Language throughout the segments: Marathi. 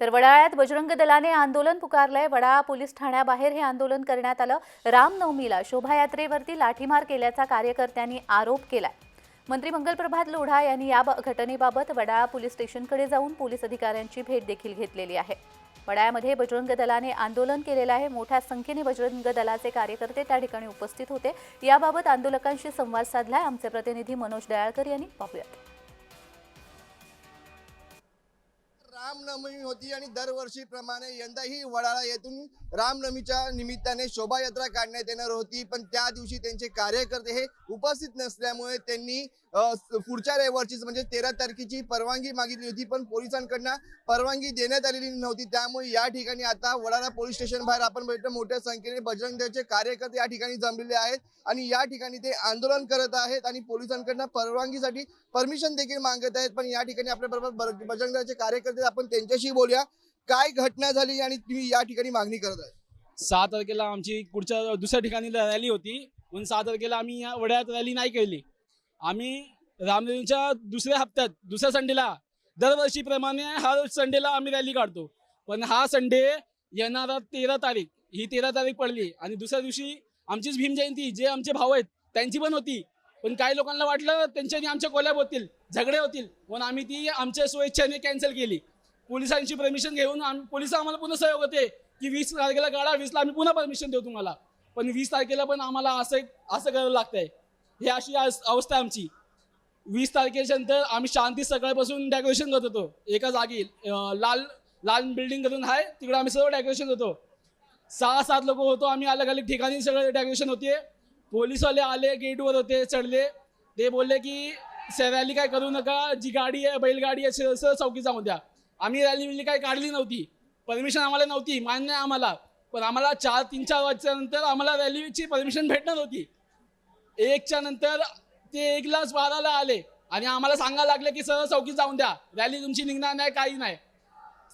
तर वडाळ्यात बजरंग दलाने आंदोलन पुकारलंय. वडाळा पोलीस ठाण्याबाहेर हे आंदोलन करण्यात आलं. रामनवमीला शोभायात्रेवरती लाठीमार केल्याचा कार्यकर्त्यांनी आरोप केलाय. मंत्री मंगलप्रभात लोढा यांनी या घटनेबाबत वडाळा पोलीस स्टेशनकडे जाऊन पोलीस अधिकाऱ्यांची भेट देखील घेतलेली आहे. वडाळ्यामध्ये बजरंग दलाने आंदोलन केलेलं आहे. मोठ्या संख्येने बजरंग दलाचे कार्यकर्ते त्या ठिकाणी उपस्थित होते. याबाबत आंदोलकांशी संवाद साधलाय. आमचे प्रतिनिधी मनोज दयाळकर यांनी पाहूयात. रामनवमी होती आणि दरवर्षीप्रमाणे यंदाही वडाळा येथून रामनवमीच्या निमित्ताने शोभायात्रा काढण्यात येणार होती. पण त्या दिवशी त्यांचे कार्यकर्ते हे उपस्थित नसल्यामुळे त्यांनी पुढच्या रविवारचीच म्हणजे तेरा तारखेची परवानगी मागितली होती. पण पोलिसांकडनं परवानगी देण्यात आलेली नव्हती. त्यामुळे या ठिकाणी आता वडाळा पोलीस स्टेशन बाहेर आपण भेटतो मोठ्या संख्येने बजरंग दलचे कार्यकर्ते या ठिकाणी जमलेले आहेत आणि या ठिकाणी ते आंदोलन करत आहेत आणि पोलिसांकडनं परवानगीसाठी परमिशन देखील मागत आहेत. पण या ठिकाणी आपल्या बरोबर बजरंग दलाचे कार्यकर्ते आपण त्यांच्याशी बोलूया. काय घटना झाली आणि तुम्ही या ठिकाणी मागणी करत आहे सहा तारखेला आमची पुढच्या दुसऱ्या ठिकाणी रॅली होती. म्हणून सहा तारखेला आम्ही या वड्यात रॅली नाही केली. आम्ही रामदेवीच्या दुसऱ्या हप्त्यात दुसऱ्या संडेला दरवर्षीप्रमाणे हा संडेला आम्ही रॅली काढतो. पण हा संडे येणारा तेरा तारीख ही तेरा तारीख पडली. आणि दुसऱ्या दिवशी आमचीच भीम जयंती जे आमचे भाऊ आहेत त्यांची पण होती. पण काही लोकांना वाटलं त्यांच्यानी आमच्या कोल्याब होतील झगडे होतील. पण आम्ही ती आमच्या स्वेच्छेने कॅन्सल केली. पोलिसांची परमिशन घेऊन आम्ही पोलीस आम्हाला पुन्हा सहयोग होते की वीस तारखेला काढा वीसला आम्ही पुन्हा परमिशन देऊ तुम्हाला. पण वीस तारखेला पण आम्हाला असं असं करावं लागतंय. ही अशी अवस्था आहे आमची. वीस तारखेच्या नंतर आम्ही शांती सकाळपासून डेकोरेशन करत होतो. एका जागी लाल लाल बिल्डिंग करून आहे तिकडे आम्ही सर्व डेकोरेशन होतो सहा सात लोक होतो आम्ही अलग अलग ठिकाणी सगळं डेकोरेशन होते. पोलीसवाले आले गेटवर होते चढले. ते बोलले की रॅली काय करू नका. जी गाडी आहे बैलगाडी आहे सरळ चौकी जाऊ द्या आम्ही रॅली बिली काही काढली नव्हती. परमिशन आम्हाला नव्हती मान्य आम्हाला. पण आम्हाला चार तीन चार वाजल्यानंतर आम्हाला रॅलीची परमिशन भेटणार होती. एकच्या नंतर ते एक लाच बाराला आले. आणि आम्हाला सांगायला लागले की सर चौकीत जाऊन द्या. रॅली तुमची निघणार नाही काही नाही.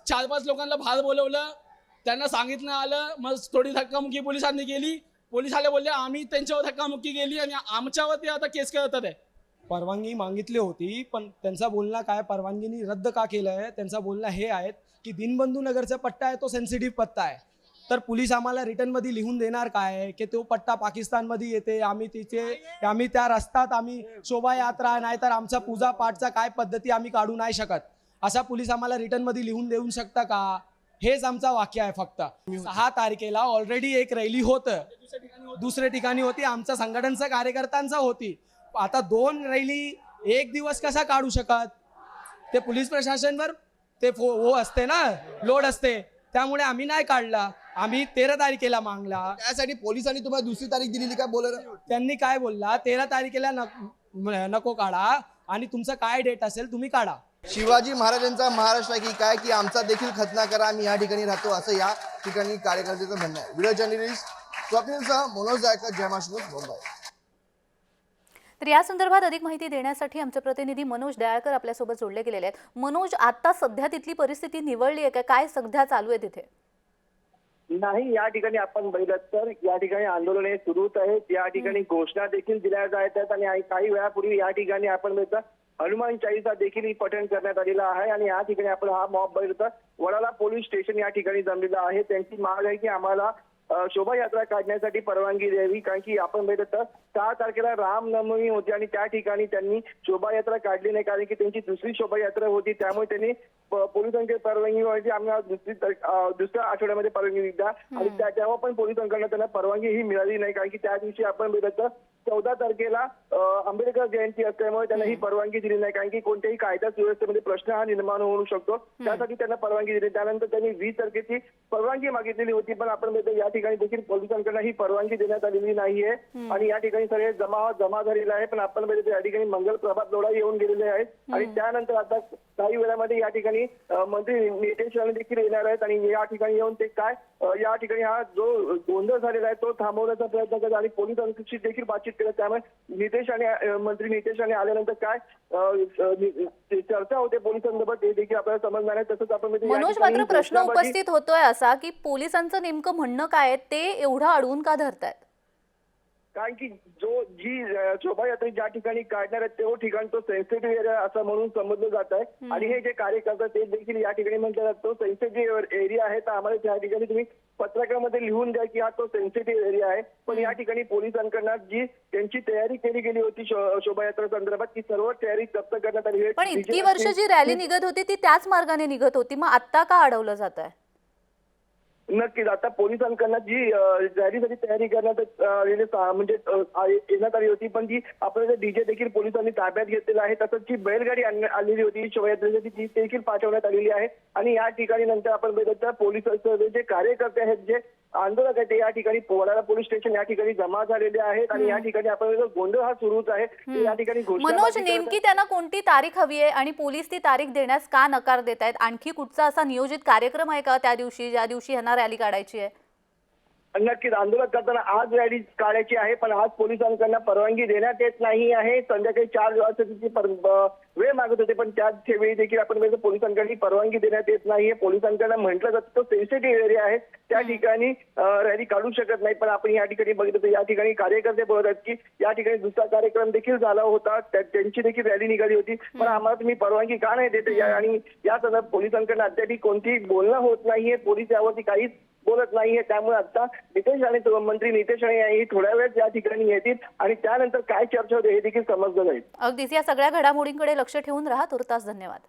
चार पाच लोकांना बाहेर बोलवलं. त्यांना सांगितलं आलं मग थोडी धक्कामुक्की पोलिसांनी केली. पोलीस आले बोलले आम्ही त्यांच्यावर धक्कामुक्की केली आणि आमच्यावर ते आता केस करतात आहे. परवानगी मागितली होती पण त्यांचा बोलणं काय परवानगीनी रद्द का केलं आहे त्यांचा बोलणं हे आहेत की दिनबंधू नगरचा पट्टा आहे तो सेन्सिटिव्ह पत्ता आहे. तर पोलीस आम्हाला रिटर्नमध्ये लिहून देणार काय? की तो पट्टा पाकिस्तानमध्ये येते आम्ही तिथे आम्ही त्या रस्त्यात आम्ही शोभायात्रा नाहीतर आमचा पूजा पाठचा काय पद्धती आम्ही काढू नाही शकत. असा पोलीस आम्हाला रिटर्नमध्ये लिहून देऊ शकता का? हेच आमचा वाक्य आहे फक्त. सहा तारखेला ऑलरेडी एक रॅली होतं. दुसऱ्या ठिकाणी होती आमच्या संघटनचा कार्यकर्त्यांचा होती. आता दोन रॅली एक दिवस कसा काढू शकत? ते पोलीस प्रशासनवर ते फो वो असते ना? लोड असते. त्यामुळे आम्ही नाही काढला. आम्ही तेरा तारखेला मागला. त्यासाठी पोलिसांनी तुम्हाला दुसरी तारीख दिलेली काय बोल त्यांनी काय बोलला? तेरा तारखेला नक- काढा. आणि तुमचा काय डेट असेल तुम्ही काढा. शिवाजी महाराजांचा महाराष्ट्र की काय की आमचा देखील खतना करा आम्ही या ठिकाणी राहतो असं या ठिकाणी कार्यकर्त्याचं म्हणणं आहे. व्हिडिओ जर्नलिस्ट स्वप्नीलसह मनोज जायकर जयमाशनूर मुंबई. तर या संदर्भात अधिक माहिती देण्यासाठी आमचे प्रतिनिधी मनोज दयाळकर आपल्यासोबत जोडले गेलेले आहेत. मनोज आता सध्या तिथली परिस्थिती निवडली आहे का? काय सध्या चालू आहे तिथे? नाही या ठिकाणी आपण बघितलं तर या ठिकाणी आंदोलन हे सुरूच आहे. या ठिकाणी घोषणा देखील दिल्या जात आहेत आणि काही वेळापूर्वी या ठिकाणी आपण बघितलं हनुमान चाळीसा देखील पठण करण्यात आलेला आहे आणि या ठिकाणी आपण हा मॉब बघितलं वडाला पोलीस स्टेशन या ठिकाणी जमलेलं आहे. त्यांची माग आहे की आम्हाला शोभायात्रा काढण्यासाठी परवानगी द्यावी कारण की आपण बघितलं तर सहा तारखेला रामनवमी होती आणि त्या ठिकाणी त्यांनी शोभायात्रा काढली नाही कारण की त्यांची दुसरी शोभायात्रा होती त्यामुळे त्यांनी पोलिसांची परवानगी व्हायची आम्हाला दुसरी दुसऱ्या आठवड्यामध्ये परवानगी द्या आणि त्या तेव्हा पण पोलिसांकडनं त्यांना परवानगी ही मिळाली नाही कारण की त्या दिवशी आपण बघितलं तर चौदा तारखेला आंबेडकर जयंती असल्यामुळे त्यांना ही परवानगी दिली नाही कारण की कोणत्याही कायदा सुव्यवस्थेमध्ये प्रश्न हा निर्माण होऊ शकतो. त्यासाठी त्यांना परवानगी दिली त्यानंतर त्यांनी वीस तारखेची परवानगी मागितलेली होती पण आपण या ठिकाणी देखील पोलिसांकडनं ही परवानगी देण्यात आलेली नाहीये. आणि या ठिकाणी सगळे जमा जमा झालेला आहे पण आपण बघितलं या ठिकाणी मंगल प्रभात लोढा येऊन गेलेले आहेत. आणि त्यानंतर आता काही वेळामध्ये या ठिकाणी मंत्री नितेश राणे देखील येणार आहेत. आणि या ठिकाणी येऊन ते काय या ठिकाणी हा जो गोंधळ झालेला आहे तो थांबवण्याचा प्रयत्न करतात. आणि पोलिसांशी देखील बातचीत केलं. त्यामुळे नितेश आणि मंत्री नितेश राणे आल्यानंतर काय चर्चा होते पोलिसांसोबत. ते देखील आपल्याला समजणार आहे. तसंच आपण म्हणजे मनोज मात्र प्रश्न उपस्थित होतोय असा की पोलिसांचं नेमकं म्हणणं काय आहे ते एवढं अडवून का धरतायत? कारण की जो जी शोभायात्रा ज्या ठिकाणी काढणार आहे तो ठिकाण तो सेन्सिटिव्ह एरिया असं म्हणून समजलं जात आहे. आणि हे जे कार्यकर्ते ते देखील या ठिकाणी म्हटलं जातं तो सेन्सिटिव्ह एरिया आहे. तर आम्हाला त्या ठिकाणी तुम्ही पत्रकामध्ये लिहून द्या की हा तो सेन्सिटिव्ह एरिया आहे. पण या ठिकाणी पोलिसांकडनं जी त्यांची तयारी केली गेली होती शोभायात्रा संदर्भात ती सर्व तयारी जप्त करण्यात आली आहे. पण इतकी वर्ष जी रॅली निघत होती ती त्याच मार्गाने निघत होती. मग आता का अडवलं जात आहे? नक्कीच. आता पोलिसांकडनं जी अं, रॅलीसाठी तयारी करण्यात आलेली म्हणजे येण्यात आली होती पण ती आपल्याला डीजे देखील पोलिसांनी ताब्यात घेतलेला आहे तसंच जी बैलगाडी आलेली होती शोभायात्रेसाठी ती देखील पाठवण्यात आलेली आहे. आणि या ठिकाणी नंतर आपण बघितलं तर पोलिसांचे जे कार्यकर्ते आहेत जे आंदोलक आहेत ते या ठिकाणी वडाळा पोलीस स्टेशन या ठिकाणी जमा झालेले आहेत आणि या ठिकाणी आपण गोंधळ हा सुरूच आहे. ते या ठिकाणी मनोज नेमकी त्यांना कोणती तारीख हवी आहे आणि पोलीस ती तारीख देण्यास का नकार देत आहेत आणखी कुठचा असा नियोजित कार्यक्रम आहे का त्या दिवशी ज्या दिवशी ह्यांना रॅली काढायची आहे? नक्कीच. आंदोलन करताना आज रॅली काढायची आहे पण आज पोलिसांकडनं परवानगी देण्यात येत नाही आहे. संध्याकाळी चार पर- ब- वेळ मागत होते पण त्याच वेळी देखील आपण पोलिसांकडे परवानगी देण्यात येत नाहीये पोलिसांकडनं म्हटलं जातं तो सेन्सिटिव्ह एरिया आहे. त्या ठिकाणी रॅली काढू शकत नाही पण आपण या ठिकाणी बघितलं तर या ठिकाणी कार्यकर्ते बोलत आहेत की या ठिकाणी दुसरा कार्यक्रम देखील झाला होता. त्या- त्यांची देखील रॅली निघाली होती. पण आम्हाला तुम्ही परवानगी का नाही देते? आणि या संदर्भात पोलिसांकडनं अद्याप कोणतीही बोलणं होत नाहीये. पोलीस यावरती काहीच बोलत नाहीये. त्यामुळे आता नितेश आणि मंत्री नितेश राणे यांनी थोड्या वेळ या ठिकाणी येतील आणि त्यानंतर काय चर्चा होते हे देखील समजलं जाईल. अगदीच. या सगळ्या घडामोडींकडे लक्ष ठेवून राहा. तुर्तास धन्यवाद.